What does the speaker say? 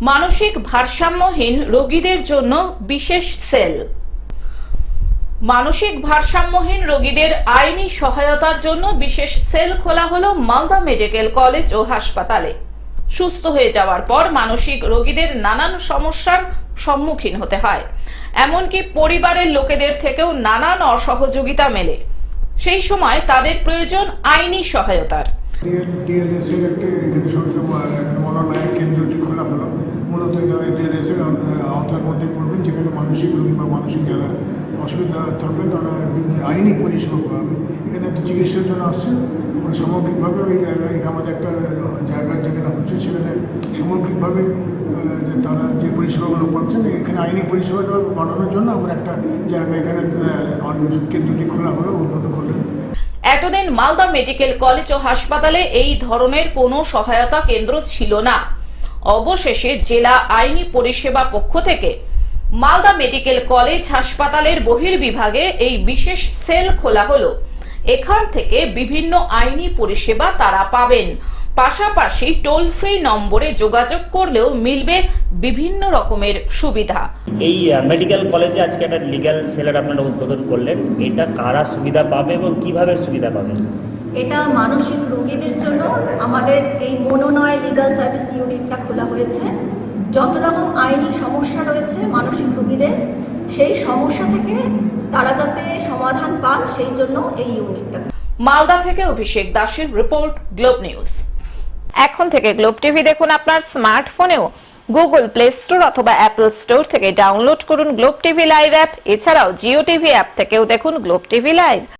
মানসিক ভারসাম্যহীন রোগীদের জন্য বিশেষ সেল। মানসিক ভারসাম্যহীন রোগীদের আইনি সহায়তার জন্য বিশেষ সেল খোলা হলো মালদা মেডিকেল কলেজ ও হাসপাতালে। সুস্থ হয়ে যাওয়ার পর মানসিক রোগীদের নানান সমস্যার সম্মুখীন হতে হয়। এমনকি পরিবারের লোকেদের থেকেও নানান অসহযোগিতা মেলে। সেই সময় তাদের প্রয়োজন আইনি সহায়তার ডিএলএস এর একটি এখানে সরকার মনোনয়ন কেন্দ্রটি খোলা হলো মূলত ডিএলএস এর আওতার মধ্যে পড়বেন যেখানে মানসিক রোগী বা মানসিক যারা অসুবিধা থাকবে, তারা বিভিন্ন আইনি পরিষেবা পাবে। এখানে তো চিকিৎসার জন্য আসছেন। আমরা সামগ্রিকভাবে ওই জায়গায় আমাদের একটা জায়গার যেখানে হচ্ছে, সেখানে সামগ্রিকভাবে তারা যে পরিষেবাগুলো পাচ্ছেন, এখানে আইনি পরিষেবাটা বাড়ানোর জন্য আমরা একটা জায়গা এখানে কেন্দ্রটি খোলা হলো, উদ্বোধন করলেন। এতদিন মালদা মেডিকেল কলেজ ও হাসপাতালে এই ধরনের কোনো সহায়তা কেন্দ্র ছিল না। অবশেষে জেলা আইনি পরিষেবা পক্ষ থেকে মালদা মেডিকেল কলেজ হাসপাতালের বহির্বিভাগে এই বিশেষ সেল খোলা হলো। এখান থেকে বিভিন্ন আইনি পরিষেবা তারা পাবেন। পাশাপাশি টোল ফ্রি নম্বরে যোগাযোগ করলেও মিলবে বিভিন্ন রকমের সুবিধা। এই মেডিকেল কলেজে আজকে একটা লিগ্যাল সেলার আপনারা উদ্বোধন করলেন। এটা কারা সুবিধা পাবে এবং কীভাবে সুবিধা পাবে? এটা মানসিক রোগীদের জন্য আমাদের এই মনোনয় লিগাল সার্ভিস ইউনিটটা খোলা হয়েছে। যত রকম আইনি সমস্যা রয়েছে মানসিক রোগীদের সেই সমস্যা থেকে তারা যাতে সমাধান পান সেই জন্য এই ইউনিটটা মালদা থেকে অভিষেক দাসের রিপোর্ট গ্লোব নিউজ। এখন থেকে গ্লোব টিভি দেখুন আপনার স্মার্টফোনেও। গুগল প্লে স্টোর অথবা অ্যাপল স্টোর থেকে ডাউনলোড করুন গ্লোব টিভি লাইভ অ্যাপ। এছাড়াও জিও টিভি অ্যাপ থেকেও দেখুন গ্লোব টিভি লাইভ।